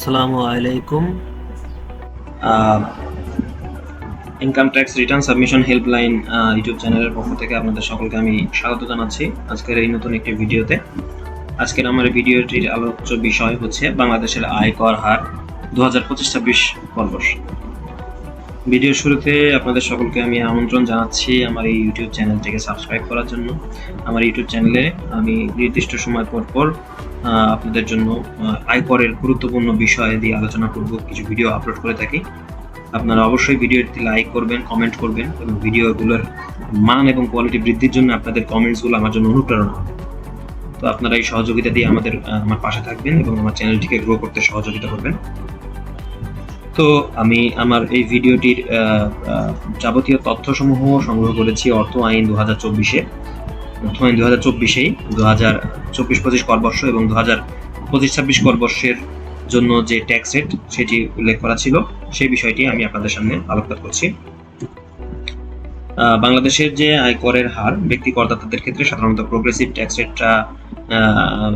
আসসালামু আলাইকুম। Income tax return submission helpline YouTube চ্যানেলের পক্ষ থেকে আপনাদের সকলকে আমি স্বাগত জানাচ্ছি আজকের এই নতুন একটি ভিডিওতে। আজকের আমার ভিডিওটির আলোচ্য বিষয় হচ্ছে বাংলাদেশের আয়কর হার দু হাজার পঁচিশ ছাব্বিশ বর্ষ ভিডিওর শুরুতে আপনাদের সকলকে আমি আমন্ত্রণ জানাচ্ছি আমার এই ইউটিউব চ্যানেলটিকে সাবস্ক্রাইব করার জন্য। আমার ইউটিউব চ্যানেলে আমি নির্দিষ্ট সময় পর পর আপনাদের জন্য আয়করের গুরুত্বপূর্ণ বিষয় দিয়ে আলোচনা করব, কিছু ভিডিও আপলোড করে থাকি। আপনারা অবশ্যই ভিডিওটি লাইক করবেন কমেন্ট করবেন এবং ভিডিওগুলোর মান এবং কোয়ালিটি বৃদ্ধির জন্য আপনাদের কমেন্টসগুলো আমার জন্য অনুপ্রেরণা হবে। তো আপনারা এই সহযোগিতা দিয়ে আমাদের আমার পাশে থাকবেন এবং আমার চ্যানেলটিকে গ্রো করতে সহযোগিতা করবেন। তো আমি আমার এই ভিডিওটির যাবতীয় তথ্যসমূহ সংগ্রহ করেছি অর্থ আইন দু হাজার চব্বিশে। আইন দু হাজার চব্বিশেই দু হাজার চব্বিশ পঁচিশ করবর্ষ এবং দু হাজার পঁচিশ ছাব্বিশ করবর্ষের জন্য যে ট্যাক্স রেট সেটি উল্লেখ করা ছিল, সেই বিষয়টি আমি আপনাদের সামনে আলোকপাত করছি। বাংলাদেশের যে আয়করের হার, ব্যক্তি করদাতাদের ক্ষেত্রে সাধারণত প্রোগ্রেসিভ ট্যাক্স রেটটা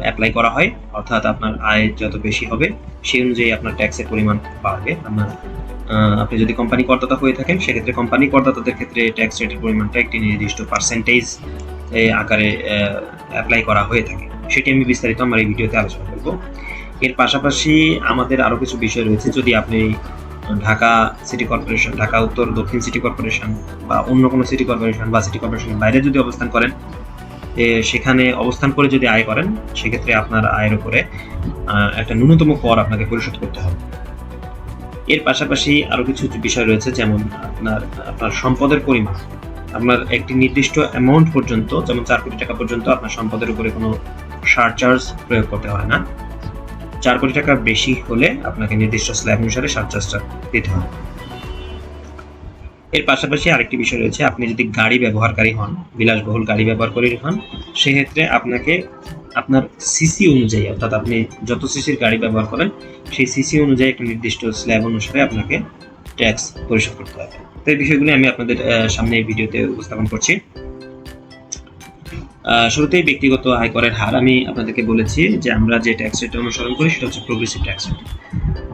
অ্যাপ্লাই করা হয়, অর্থাৎ আপনার আয় যত বেশি হবে, সেই অনুযায়ী আপনার ট্যাক্সের পরিমাণ বাড়বে। আপনার আপনি যদি কোম্পানি করদাতা হয়ে থাকেন, সেক্ষেত্রে কোম্পানি করদাতাদের ক্ষেত্রে ট্যাক্স রেটের পরিমাণটা একটি নির্দিষ্ট পার্সেন্টেজ আকারে অ্যাপ্লাই করা হয়ে থাকে। সেটি আমি বিস্তারিত আমার এই ভিডিওতে আলোচনা করব। এর পাশাপাশি আমাদের আরও কিছু বিষয় রয়েছে। যদি আপনি ঢাকা সিটি কর্পোরেশন ঢাকা, উত্তর, দক্ষিণ সিটি কর্পোরেশন বা অন্য কোনো সিটি কর্পোরেশন বা সিটি কর্পোরেশনের বাইরে যদি অবস্থান করেন সেখানে অবস্থান করে যদি আয় করেন, সেক্ষেত্রে আপনার আয়ের উপরে একটা ন্যূনতম কর আপনাকে পরিশোধ করতে হবে। এর পাশাপাশি আরও কিছু বিষয় রয়েছে, যেমন আপনার আপনার সম্পদের পরিমাণ। আপনার একটি নির্দিষ্ট অ্যামাউন্ট পর্যন্ত, যেমন চার কোটি টাকা পর্যন্ত আপনার সম্পদের উপরে কোনো সারচার্জ প্রয়োগ করতে হয় না। চার কোটি টাকা বেশি হলে আপনাকে নির্দিষ্ট স্ল্যাব অনুসারে সারচার্জটা দিতে হবে। এর পাশাপাশি আরেকটি বিষয় রয়েছে, আপনি যদি গাড়ি ব্যবহারকারী হন, বিলাসবহুল গাড়ি ব্যবহার ব্যবহারকারী হন, সেক্ষেত্রে আপনাকে আপনার সিসি অনুযায়ী, অর্থাৎ আপনি যত সিসির গাড়ি ব্যবহার করেন, সেই সিসি অনুযায়ী একটা নির্দিষ্ট স্ল্যাব অনুসারে আপনাকে ট্যাক্স পরিশোধ করতে হবে। তো এই বিষয়গুলি আমি আপনাদের সামনে এই ভিডিওতে উপস্থাপন করছি। শুরুতেই ব্যক্তিগত আয়করের হার আমি আপনাদেরকে বলেছি যে আমরা যে ট্যাক্স রেট অনুসরণ করি সেটা হচ্ছে progressive tax rate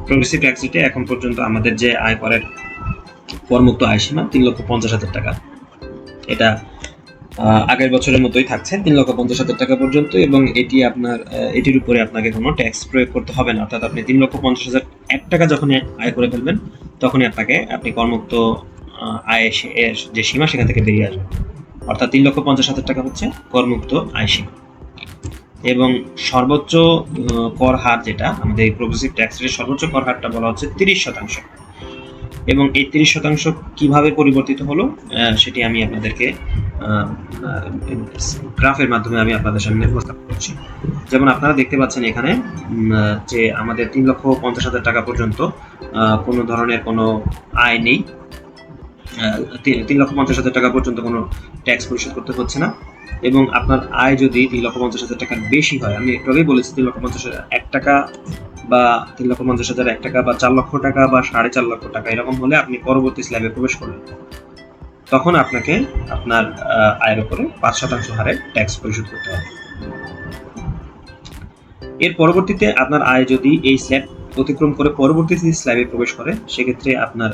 progressive tax রেটে এখন পর্যন্ত আমাদের যে আয়করের করমুক্ত আয় সীমা তিন লক্ষ পঞ্চাশ হাজার টাকা। এটা আগের বছরের মতোই থাকছে, তিন লক্ষ পঞ্চাশ হাজার টাকা পর্যন্ত এবং এটি আপনার এটির উপরে আপনাকে কোনো ট্যাক্স প্রয়োগ করতে হবে না। অর্থাৎ আপনি তিন লক্ষ পঞ্চাশ হাজার এক টাকা যখন আয় করে ফেলবেন, তখনই আপনাকে, আপনি করমুক্ত আয় এর যে সীমা, সেখান থেকে বেরিয়ে আসবে। অর্থাৎ তিন লক্ষ পঞ্চাশ হাজার টাকা হচ্ছে করমুক্ত আয় সীমা। এবং সর্বোচ্চ কর হার যেটা, আমাদের এই প্রোগ্রেসিভ ট্যাক্স রেটের সর্বোচ্চ কর হারটা বলা হচ্ছে তিরিশ শতাংশ। এবং এই তিরিশ শতাংশ কীভাবে পরিবর্তিত হলো সেটি আমি আপনাদেরকে গ্রাফের মাধ্যমে আমি আপনাদের সামনে উপস্থাপন করছি। যেমন আপনারা দেখতে পাচ্ছেন এখানে যে আমাদের তিন লক্ষ পঞ্চাশ হাজার টাকা পর্যন্ত কোনো ধরনের কোনো আয় নেই। তিন লক্ষ পঞ্চাশ হাজার টাকা পর্যন্ত কোনো ট্যাক্স পরিশোধ করতে হচ্ছে না। এবং আপনার আয় যদি তিন লক্ষ পঞ্চাশ হাজার টাকার বেশি হয়, আমি একটু আগেই বলেছি তিন লক্ষ পঞ্চাশ হাজার এক টাকা বা তিন লক্ষ পঞ্চাশ হাজার এক টাকা বা চার লক্ষ টাকা বা সাড়ে চার লক্ষ টাকা এরকম হলে আপনি পরবর্তী স্ল্যাবে প্রবেশ করবেন। তখন আপনাকে আপনার আয়ের উপরে পাঁচ শতাংশ হারে ট্যাক্স পরিশোধ করতে হবে। এর পরবর্তীতে আপনার আয় যদি এই স্ল্যাব অতিক্রম করে পরবর্তী স্ল্যাবে প্রবেশ করে, সেক্ষেত্রে আপনার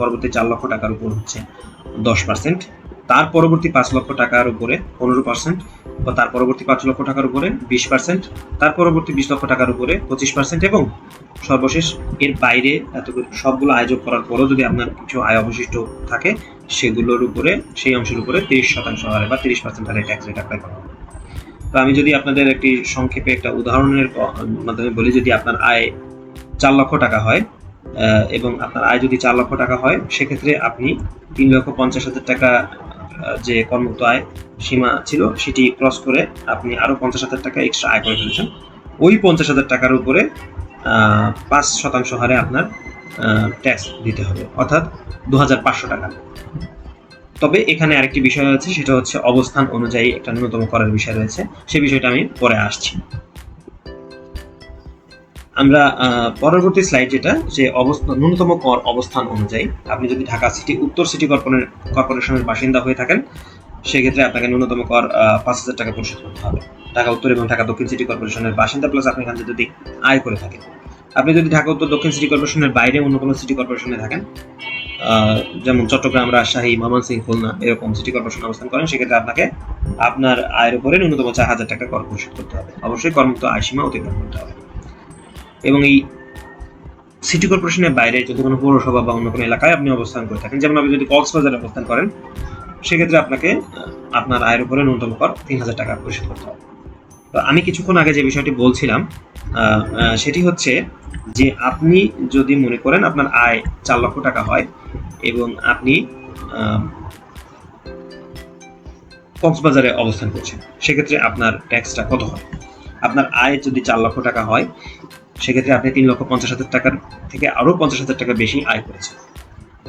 পরবর্তী চার লক্ষ টাকার উপর হচ্ছে দশ পার্সেন্ট তার পরবর্তী পাঁচ লক্ষ টাকার উপরে পনেরো পার্সেন্ট বা তার পরবর্তী পাঁচ লক্ষ টাকার উপরে বিশ পার্সেন্ট তার পরবর্তী বিশ লক্ষ টাকার উপরে পঁচিশ পার্সেন্ট এবং সর্বশেষ এর বাইরে এত সবগুলো আয়োজন করার পরও যদি আপনার কিছু আয় অবশিষ্ট থাকে, সেগুলোর উপরে, সেই অংশের উপরে তিরিশ শতাংশ হারে বা তিরিশ পার্সেন্ট হারে ট্যাক্স রেট অ্যাপ্লাই করা তো আমি যদি আপনাদের একটি সংক্ষেপে একটা উদাহরণের মাধ্যমে বলি, যদি আপনার আয় চার লক্ষ টাকা হয় এবং আপনার আয় যদি চার লক্ষ টাকা হয়, সেক্ষেত্রে আপনি তিন লক্ষ পঞ্চাশ হাজার টাকা যে কর্মুক্ত আয় সীমা ছিল, সেটি ক্রস করে আপনি আরও পঞ্চাশ হাজার টাকা এক্সট্রা আয় করে ফেলেছেন। ওই পঞ্চাশ হাজার টাকার উপরে পাঁচ শতাংশ হারে আপনার ট্যাক্স দিতে হবে, অর্থাৎ দু হাজার পাঁচশো টাকা। তবে এখানে আরেকটি বিষয় আছে সেটা হচ্ছে অবস্থান অনুযায়ী একটা ন্যূনতম করার বিষয় রয়েছে সেই বিষয়টা আমি পরে আসছি। আমরা পরবর্তী স্লাইড যেটা, যে অবস্থান ন্যূনতম কর অবস্থান অনুযায়ী আপনি যদি ঢাকা সিটি উত্তর সিটি কর্পোরে- কর্পোরেশনের বাসিন্দা হয়ে থাকেন, সেক্ষেত্রে আপনাকে ন্যূনতম কর পাঁচ হাজার টাকা পরিশোধ করতে হবে। ঢাকা উত্তর এবং ঢাকা দক্ষিণ সিটি কর্পোরেশনের বাসিন্দা প্লাস আপনি এখান যদি আয় করে থাকেন। আপনি যদি ঢাকা উত্তর দক্ষিণ সিটি কর্পোরেশনের বাইরে অন্য কোনো সিটি কর্পোরেশনে থাকেন যেমন চট্টগ্রাম, রাজশাহী, ময়মনসিংহ, খুলনা, এরকম সিটি কর্পোরেশন অবস্থান করেন, সেক্ষেত্রে আপনাকে আপনার আয়ের উপরে ন্যূনতম চার হাজার টাকা কর পরিশোধ করতে হবে। অবশ্যই করমুক্ত আয় সীমা অতিক্রম করতে হবে। এবং এই সিটি কর্পোরেশনের বাইরে যদি কোনো পৌরসভা বা অন্য কোনো এলাকায় আপনি অবস্থান করে থাকেন, যেমন আপনি যদি কক্সবাজারে অবস্থান করেন, সেক্ষেত্রে আপনাকে আপনার আয়ের উপরে ন্যূনতম কর তিন হাজার টাকা পরিশোধ করতে হবে। তো আমি কিছুক্ষণ আগে যে বিষয়টি বলছিলাম সেটি হচ্ছে যে আপনি যদি মনে করেন আপনার আয় চার লক্ষ টাকা হয় এবং আপনি কক্সবাজারে অবস্থান করছেন, সেক্ষেত্রে আপনার ট্যাক্সটা কত হয় আপনার আয় যদি চার লক্ষ টাকা হয় সেক্ষেত্রে আপনি তিন লক্ষ পঞ্চাশ হাজার টাকার থেকে আরও পঞ্চাশ হাজার টাকা বেশি আয় করেছেন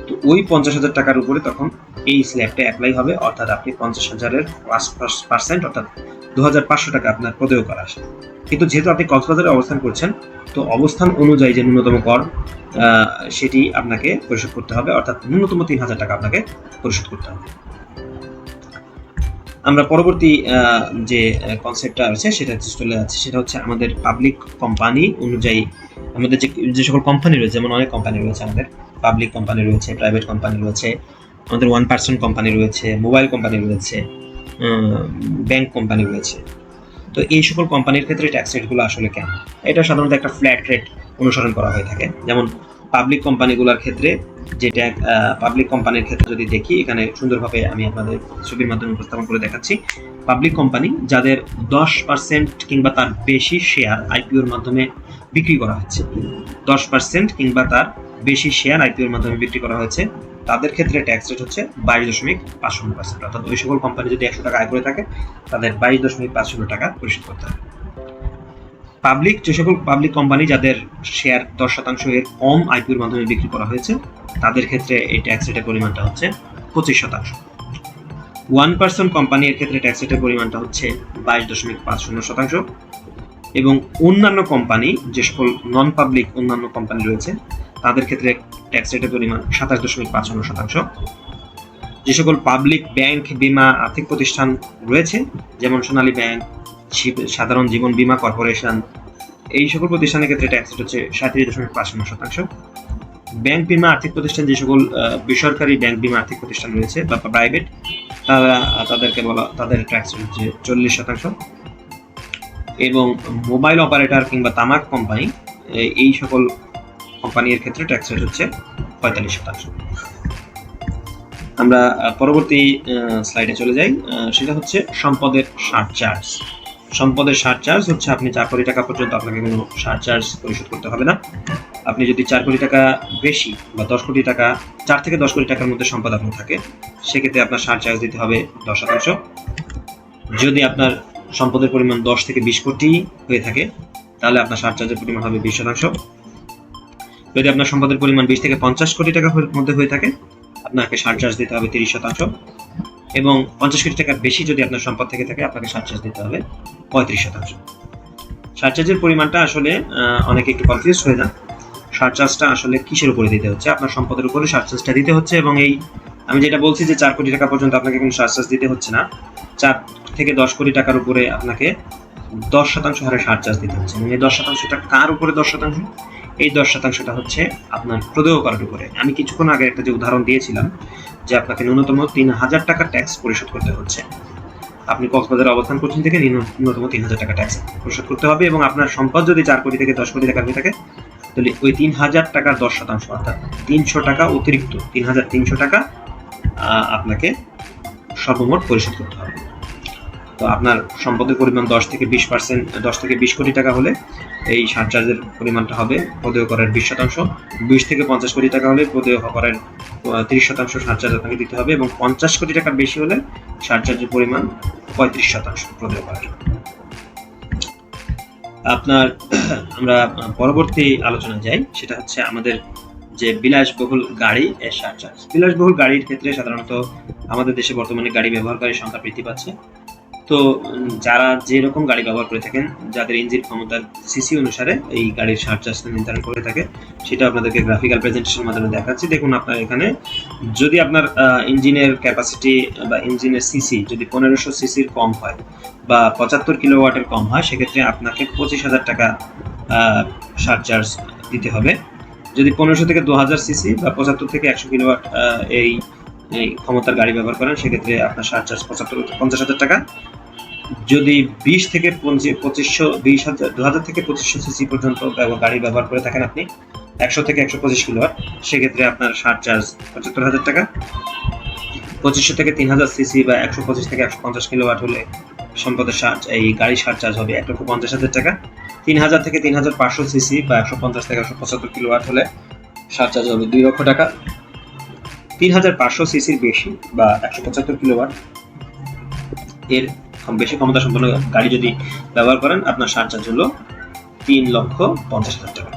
তো ওই পঞ্চাশ হাজার টাকার উপরে তখন এই স্ল্যাবটা অ্যাপ্লাই হবে, অর্থাৎ আপনি পঞ্চাশ হাজারের পাঁচ পার্সেন্ট অর্থাৎ দু হাজার পাঁচশো টাকা আপনার প্রদেয় করা আসে। কিন্তু যেহেতু আপনি কক্সবাজারে অবস্থান করছেন, তো অবস্থান অনুযায়ী যে ন্যূনতম কর সেটি আপনাকে পরিশোধ করতে হবে, অর্থাৎ ন্যূনতম তিন হাজার টাকা আপনাকে পরিশোধ করতে হবে। আমরা পরবর্তী যে কনসেপ্টটা আছে, সেটা চলে যাচ্ছে, সেটা হচ্ছে আমাদের পাবলিক কোম্পানি অনুযায়ী, আমাদের যে যে সকল কোম্পানি রয়েছে, যেমন অনেক কোম্পানি রয়েছে আমাদের পাবলিক কোম্পানি রয়েছে প্রাইভেট কোম্পানি রয়েছে, আমাদের ওয়ান পার্সন কোম্পানি রয়েছে মোবাইল কোম্পানি রয়েছে ব্যাংক কোম্পানি রয়েছে। তো এই সকল কোম্পানির ক্ষেত্রে ট্যাক্স রেটগুলো আসলে কেমন? এটা সাধারণত একটা ফ্ল্যাট রেট অনুসরণ করা হয়ে থাকে। যেমন পাবলিক কোম্পানিগুলোর ক্ষেত্রে, যেটা পাবলিক কোম্পানির ক্ষেত্রে যদি দেখি, এখানে সুন্দরভাবে আমি আপনাদের ছবির মাধ্যমে উপস্থাপন করে দেখাচ্ছি। পাবলিক কোম্পানি যাদের দশ পার্সেন্ট কিংবা তার বেশি শেয়ার আইপিওর মাধ্যমে বিক্রি করা হচ্ছে। দশ পার্সেন্ট কিংবা তার বেশি শেয়ার আইপিওর মাধ্যমে বিক্রি করা হয়েছে, তাদের ক্ষেত্রে ট্যাক্স রেট হচ্ছে বাইশ দশমিক পাঁচ শূন্য পার্সেন্ট অর্থাৎ ওই সকল কোম্পানি যদি একশো টাকা আয় করে থাকে, তাদের বাইশ দশমিক পাঁচ শূন্য টাকা পরিশোধ করতে হবে। পাবলিক যে সকল পাবলিক কোম্পানি যাদের শেয়ার দশ শতাংশ এর কম আইপিওর মাধ্যমে বিক্রি করা হয়েছে, তাদের ক্ষেত্রে এই ট্যাক্স রেটের পরিমাণটা হচ্ছে পঁচিশ শতাংশ। ওয়ান পার্সন কোম্পানির ক্ষেত্রে ট্যাক্স রেটের পরিমাণটা হচ্ছে বাইশ দশমিক পাঁচ শূন্য শতাংশ এবং অন্যান্য কোম্পানি যে সকল নন পাবলিক অন্যান্য কোম্পানি রয়েছে, তাদের ক্ষেত্রে ট্যাক্স রেটের পরিমাণ সাতাশ দশমিক পাঁচ শূন্য শতাংশ। যে সকল পাবলিক ব্যাংক বীমা, আর্থিক প্রতিষ্ঠান রয়েছে, যেমন সোনালী ব্যাংক সাধারণ জীবন বীমা কর্পোরেশন, এই সকল প্রতিষ্ঠানের ক্ষেত্রে ট্যাক্স রেট হচ্ছে সাঁত্রিশ দশমিক পাঁচ শূন্য শতাংশ। ব্যাংক বীমা আর্থিক প্রতিষ্ঠান যে সকল বেসরকারি ব্যাংক বীমা আর্থিক প্রতিষ্ঠান রয়েছে বা প্রাইভেট তারা, তাদেরকে বলা, তাদের ট্যাক্স রেট হচ্ছে চল্লিশ শতাংশ। এবং মোবাইল অপারেটর কিংবা তামাক কোম্পানি এই সকল কোম্পানির ক্ষেত্রে ট্যাক্স রেট হচ্ছে পঁয়তাল্লিশ শতাংশ। আমরা পরবর্তী স্লাইডে চলে যাই। সেটা হচ্ছে সম্পদের ষাট চার্জ সম্পদের ষাট চার্জ হচ্ছে আপনি চার কোটি টাকা পর্যন্ত আপনাকে কোনো ষাট চার্জ পরিশোধ করতে হবে না। আপনি যদি চার কোটি টাকা বেশি বা দশ কোটি টাকা, চার থেকে দশ কোটি টাকার মধ্যে সম্পদ আপনার থাকে, সেক্ষেত্রে আপনার ষাট চার্জ দিতে হবে দশ শতাংশ। যদি আপনার সম্পদের পরিমাণ দশ থেকে বিশ কোটি হয়ে থাকে, তাহলে আপনার ষাট চার্জের পরিমাণ হবে বিশ শতাংশ। যদি আপনার সম্পদের পরিমাণ বিশ থেকে পঞ্চাশ কোটি টাকার মধ্যে হয়ে থাকে, আপনাকে ষাট চার্জ দিতে হবে তিরিশ শতাংশ। এবং পঞ্চাশ কোটি টাকার বেশি যদি আপনার সম্পদ থেকে থাকে, আপনাকে ষাট চার্জ দিতে হবে পঁয়ত্রিশ শতাংশ। ষাট চার্জের পরিমাণটা আসলে অনেকে একটু কনফিউজ হয়ে যান। ষাট চার্জটা আসলে কিসের উপরে দিতে হচ্ছে? আপনার সম্পদের উপরে ষাট চার্জটা দিতে হচ্ছে এবং এই, আমি যেটা বলছি যে চার কোটি টাকা পর্যন্ত আপনাকে কোনো ষাট চার্জ দিতে হচ্ছে না। চার থেকে দশ কোটি টাকার উপরে আপনাকে দশ শতাংশ হারে ষাট চার্জ দিতে হচ্ছে। এবং এই দশ শতাংশটা কার উপরে দশ শতাংশ? এই দশ শতাংশটা হচ্ছে আপনার প্রদেয় করার উপরে। আমি কিছুক্ষণ আগে একটা যে উদাহরণ দিয়েছিলাম যে আপনাকে ন্যূনতম তিন হাজার টাকা ট্যাক্স পরিশোধ করতে হচ্ছে। আপনি কক্সবাজারে অবস্থান করছেন থেকে ন্যূন- ন্যূনতম তিন হাজার টাকা ট্যাক্স পরিশোধ করতে হবে এবং আপনার সম্পদ যদি চার কোটি থেকে দশ কোটি টাকা হয়ে থাকে, তাহলে ওই তিন হাজার টাকার দশ শতাংশ, অর্থাৎ তিনশো টাকা অতিরিক্ত, তিন হাজার তিনশো টাকা আপনাকে সর্বমোট পরিশোধ করতে হবে। তো আপনার সম্পদের পরিমাণ দশ থেকে বিশ পার্সেন্ট, দশ থেকে বিশ কোটি টাকা হলে এই ষাট চার্জের পরিমাণটা হবে প্রদেয় করের বিশ শতাংশ। বিশ থেকে পঞ্চাশ কোটি টাকা হলে প্রদেয় করের তিরিশ শতাংশ ষাট চার্জ আপনাকে দিতে হবে এবং পঞ্চাশ কোটি টাকার বেশি হলে ষাট চার্জের পরিমাণ পঁয়ত্রিশ শতাংশ প্রদেয় করের আপনার, আমরা পরবর্তী আলোচনা যাই। সেটা হচ্ছে আমাদের যে বিলাসবহুল গাড়ি এর ষাট চার্জ বিলাসবহুল গাড়ির ক্ষেত্রে সাধারণত আমাদের দেশে বর্তমানে গাড়ি ব্যবহারকারীর সংখ্যা বৃদ্ধি পাচ্ছে। তো, যারা যেরকম গাড়ি ব্যবহার করে থাকেন, যাদের ইঞ্জিন ক্ষমতার সিসি অনুসারে এই গাড়ির ষাট চার্জটা নির্ধারণ করে থাকে, সেটা আপনাদেরকে গ্রাফিক্যাল প্রেজেন্টেশনের মাধ্যমে দেখাচ্ছি। দেখুন আপনার এখানে, যদি আপনার ইঞ্জিনের ক্যাপাসিটি বা ইঞ্জিনের সিসি যদি পনেরোশো সিসির কম হয় বা পঁচাত্তর কিলোওয়াটের কম হয়, সেক্ষেত্রে আপনাকে পঁচিশ হাজার টাকা ষাট চার্জ দিতে হবে। যদি পনেরোশো থেকে দু হাজার সিসি বা পঁচাত্তর থেকে একশো কিলোওয়াট এই ক্ষমতার গাড়ি ব্যবহার করেন, সেক্ষেত্রে আপনার সার চার্জ পঁচাত্তর, পঞ্চাশ হাজার টাকা। যদি বিশ থেকে পঁচিশশো, বিশ হাজার, দু হাজার থেকে পঁচিশশো সিসি পর্যন্ত গাড়ি ব্যবহার করে থাকেন আপনি, একশো থেকে একশো পঁচিশ কিলোওয়াট, সেক্ষেত্রে আপনার সার চার্জ পঁচাত্তর হাজার টাকা। পঁচিশশো থেকে তিন হাজার সিসি বা একশো পঁচিশ থেকে একশো পঞ্চাশ কিলোওয়াট হলে সম্পদের সার, এই গাড়ি সার চার্জ হবে এক লক্ষ পঞ্চাশ হাজার টাকা। তিন হাজার থেকে তিন হাজার পাঁচশো সিসি বা একশো পঞ্চাশ থেকে একশো পঁচাত্তর কিলোওয়াট হলে সার চার্জ হবে দুই লক্ষ টাকা। তিন হাজার পাঁচশো সিসির বেশি বা একশো পঁচাত্তর কিলোওয়াট, এর বেশি ক্ষমতা সম্পন্ন গাড়ি যদি ব্যবহার করেন, আপনার সার চার্জ হলো তিন লক্ষ পঞ্চাশ হাজার টাকা।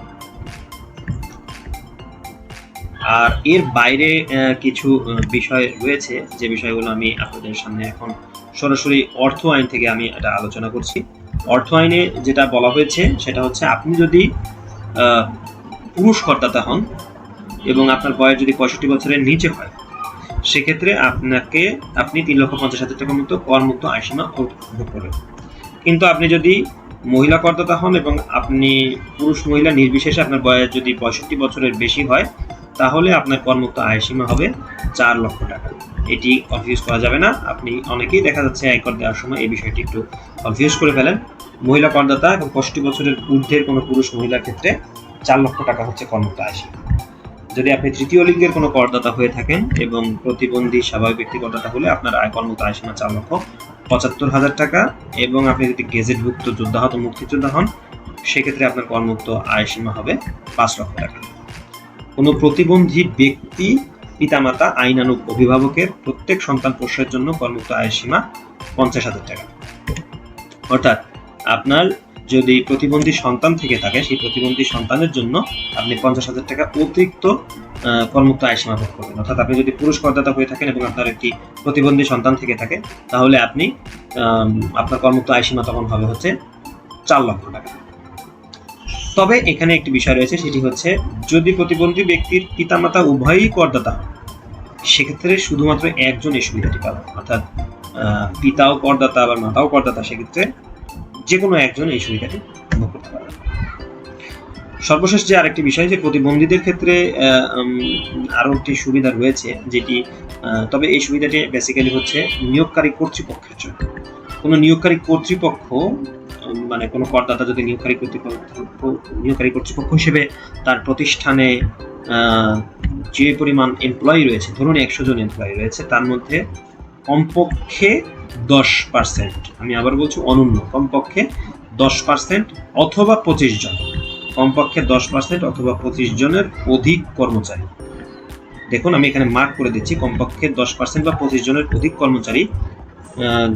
আর এর বাইরে কিছু বিষয় রয়েছে। যে বিষয়গুলো আমি আপনাদের সামনে এখন সরাসরি অর্থ আইন থেকে আমি এটা আলোচনা করছি। অর্থ আইনে যেটা বলা হয়েছে, সেটা হচ্ছে আপনি যদি পুরুষ করদাতা হন এবং আপনার বয়স যদি পঁয়ষট্টি বছরের নিচে হয় সেক্ষেত্রে আপনাকে আপনি তিন লক্ষ পঞ্চাশ হাজার টাকার মতো করমুক্ত আয়সীমা ভোগ করবেন কিন্তু আপনি যদি মহিলা করদাতা হন এবং আপনি পুরুষ মহিলা, নির্বিশেষে আপনার বয়স যদি পঁয়ষট্টি বছরের বেশি হয়, তাহলে আপনার করমুক্ত আয়সীমা হবে চার লক্ষ টাকা। এটি কনফিউজ করা যাবে না। আপনি অনেকেই দেখা যাচ্ছে আয়কর দেওয়ার সময় এই বিষয়টি একটু কনফিউজ করে ফেলেন। মহিলা করদাতা এবং পঁয়ষট্টি বছরের ঊর্ধ্বের কোনো পুরুষ মহিলার ক্ষেত্রে চার লক্ষ টাকা হচ্ছে করমুক্ত আয়সীমা। যদি আপনি তৃতীয় লিঙ্গের কোনো করদাতা হয়ে থাকেন এবং প্রতিবন্ধী স্বাভাবিক ব্যক্তি করদাতা হলে আপনার আয় কর্মত আয়সীমা চার লক্ষ পঁচাত্তর হাজার টাকা এবং আপনি যদি গেজেটভুক্ত যোদ্ধাহত মুক্তিযোদ্ধা হন, সেক্ষেত্রে আপনার কর্মুক্ত আয়সীমা হবে পাঁচ লক্ষ টাকা। কোনো প্রতিবন্ধী ব্যক্তি, পিতামাতা, আইনানুগ অভিভাবকের প্রত্যেক সন্তান পোষ্যের জন্য কর্মুক্ত আয়সীমা পঞ্চাশ হাজার টাকা। অর্থাৎ আপনার যদি প্রতিবন্ধী সন্তান থেকে থাকে, সেই প্রতিবন্ধী সন্তানের জন্য আপনি পঞ্চাশ হাজার টাকা অতিরিক্ত করমুক্ত আয়সীমা ভোগ করবেন। অর্থাৎ আপনি যদি পুরুষ করদাতা হয়ে থাকেন এবং আপনার একটি প্রতিবন্ধী সন্তান থেকে থাকে, তাহলে আপনি আপনার করমুক্ত আয়সীমা তখন হবে হচ্ছে চার লক্ষ টাকা। তবে এখানে একটি বিষয় রয়েছে, সেটি হচ্ছে যদি প্রতিবন্ধী ব্যক্তির পিতামাতা উভয়ই করদাতা, সেক্ষেত্রে শুধুমাত্র একজন এই সুবিধাটি পাবেন। অর্থাৎ পিতাও করদাতা আবার মাতাও করদাতা, সেক্ষেত্রে যে কোনো একজন এই সুবিধাটি ভোগ করতে পারবেন। সর্বশেষ যে আরেকটি বিষয় যে প্রতিবন্ধীদের ক্ষেত্রে আহ, উম, আরও একটি সুবিধা রয়েছে যেটি তবে এই সুবিধাটি বেসিক্যালি হচ্ছে নিয়োগকারী কর্তৃপক্ষের জন্য। কোনো নিয়োগকারী কর্তৃপক্ষ মানে কোনো করদাতা যদি নিয়োগকারী কর্তৃপক্ষ নিয়োগকারী কর্তৃপক্ষ হিসেবে তার প্রতিষ্ঠানে যে পরিমাণ এমপ্লয়ি রয়েছে ধরুন একশো জন এমপ্লয়ি রয়েছে তার মধ্যে কমপক্ষে দশ পার্সেন্ট আমি আবার বলছি অনন্য, কমপক্ষে দশ পার্সেন্ট অথবা পঁচিশ জন। কমপক্ষে দশ পার্সেন্ট অথবা পঁচিশ জনের অধিক কর্মচারী। দেখুন, আমি এখানে মার্ক করে দিচ্ছি, কমপক্ষে দশ পার্সেন্ট বা পঁচিশ জনের অধিক কর্মচারী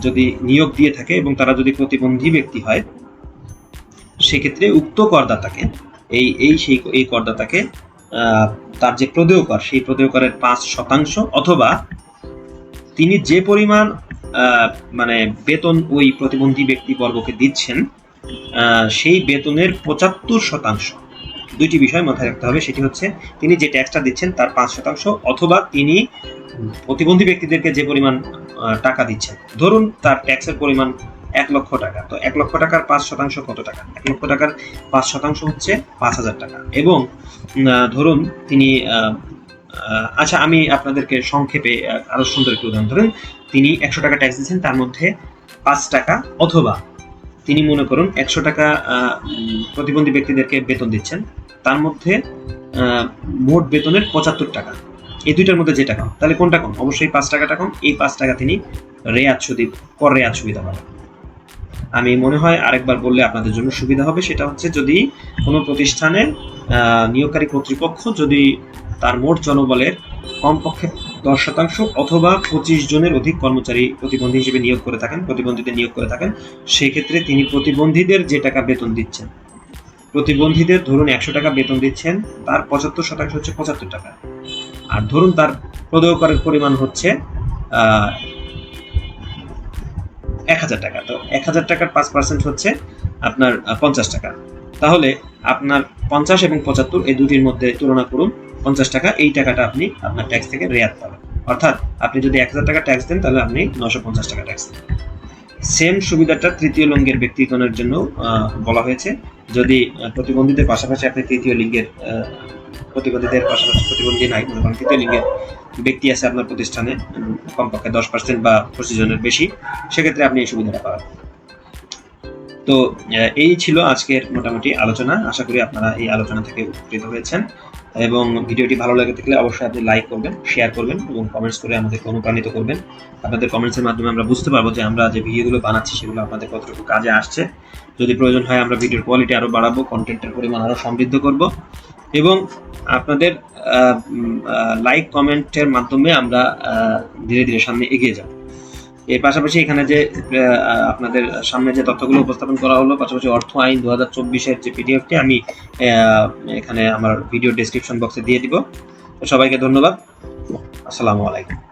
যদি নিয়োগ দিয়ে থাকে এবং তারা যদি প্রতিবন্ধী ব্যক্তি হয়, সেক্ষেত্রে উক্ত করদাতাকে, এই এই, সেই, এই করদাতাকে তার যে প্রদেয় কর সেই প্রদেয় করের পাঁচ শতাংশ অথবা তিনি যে পরিমাণ মানে বেতন ওই প্রতিবন্ধী ব্যক্তি বর্গকে দিচ্ছেন সেই বেতনের পঁচাত্তর শতাংশ। দুইটি বিষয় মাথায় রাখতে হবে, সেটি হচ্ছে তিনি যে ট্যাক্সটা দিচ্ছেন তার পাঁচ শতাংশ অথবা তিনি প্রতিবন্ধী ব্যক্তিদেরকে যে পরিমাণ টাকা দিচ্ছেন। ধরুন তার ট্যাক্সের পরিমাণ এক লক্ষ টাকা, তো এক লক্ষ টাকার পাঁচ শতাংশ কত টাকা? এক লক্ষ টাকার পাঁচ শতাংশ হচ্ছে পাঁচ হাজার টাকা। এবং ধরুন তিনি আচ্ছা আমি আপনাদেরকে সংক্ষেপে আরও সুন্দর একটি উদাহরণ ধরেন। তিনি একশো টাকা ট্যাক্স দিচ্ছেন তার মধ্যে পাঁচ টাকা অথবা তিনি মনে করুন একশো টাকা প্রতিবন্ধী ব্যক্তিদেরকে বেতন দিচ্ছেন, তার মধ্যে মোট বেতনের পঁচাত্তর টাকা। এই দুইটার মধ্যে যেটা কম তাহলে কোনটা কম? অবশ্যই পাঁচ টাকাটা কম। এই পাঁচ টাকা তিনি রেয়াত সুদি কর রেয়াত সুবিধা পাবেন। আমি মনে হয় আরেকবার বললে আপনাদের জন্য সুবিধা হবে, সেটা হচ্ছে যদি কোনো প্রতিষ্ঠানের নিয়োগকারী কর্তৃপক্ষ যদি তার মোট জনবলের কমপক্ষে দশ শতাংশ অথবা পঁচিশ জনের অধিক কর্মচারী প্রতিবন্ধী হিসেবে নিয়োগ করে থাকেন প্রতিবন্ধীদের নিয়োগ করে থাকেন। সেক্ষেত্রে তিনি প্রতিবন্ধীদের যে টাকা বেতন দিচ্ছেন, প্রতিবন্ধীদের ধরুন একশো টাকা বেতন দিচ্ছেন, তার পঁচাত্তর শতাংশ হচ্ছে পঁচাত্তর টাকা। আর ধরুন তার প্রদেয় করের পরিমাণ হচ্ছে এক হাজার টাকা। তো এক হাজার টাকার পাঁচ পার্সেন্ট হচ্ছে আপনার পঞ্চাশ টাকা। তাহলে আপনার পঞ্চাশ এবং পঁচাত্তর এই দুটির মধ্যে তুলনা করুন পঞ্চাশ টাকা, এই টাকাটা আপনি আপনার ট্যাক্স থেকে রেয়াত পাবেন। অর্থাৎ আপনি যদি এক হাজার টাকা ট্যাক্স দেন, তাহলে আপনি নশো পঞ্চাশ টাকা ট্যাক্স দেন সেম সুবিধাটা তৃতীয় লিঙ্গের ব্যক্তিগণের জন্য বলা হয়েছে। যদি প্রতিবন্ধীদের পাশাপাশি আপনি তৃতীয় লিঙ্গের প্রতিবন্ধীদের পাশাপাশি প্রতিবন্ধী নাই, মনে করেন তৃতীয় লিঙ্গের ব্যক্তি আছে আপনার প্রতিষ্ঠানে কমপক্ষে দশ পার্সেন্ট বা পঁচিশ জনের বেশি, সেক্ষেত্রে আপনি এই সুবিধাটা পাবেন। তো এই ছিল আজকের মোটামুটি আলোচনা। আশা করি আপনারা এই আলোচনা থেকে উপকৃত হয়েছেন। এবং ভিডিওটি ভালো লাগে থাকলে অবশ্যই আপনি লাইক করবেন শেয়ার করবেন এবং কমেন্টস করে আমাদেরকে অনুপ্রাণিত করবেন। আপনাদের কমেন্টসের মাধ্যমে আমরা বুঝতে পারব যে আমরা যে ভিডিওগুলো বানাচ্ছি সেগুলো আপনাদের কতটুকু কাজে আসছে। যদি প্রয়োজন হয় আমরা ভিডিওর কোয়ালিটি আরও বাড়াবো কন্টেন্টের পরিমাণ আরও সমৃদ্ধ করব এবং আপনাদের লাইক কমেন্টের মাধ্যমে আমরা ধীরে ধীরে সামনে এগিয়ে যাব। এর পাশাপাশি এখানে যে আপনাদের সামনে যে তথ্যগুলো উপস্থাপন করা হলো, পাশাপাশি অর্থ আইন দু হাজার চব্বিশের যে পিডিএফটি আমি এখানে আমার ভিডিও ডিসক্রিপশন বক্সে দিয়ে দিব। সবাইকে ধন্যবাদ। আসসালামু আলাইকুম।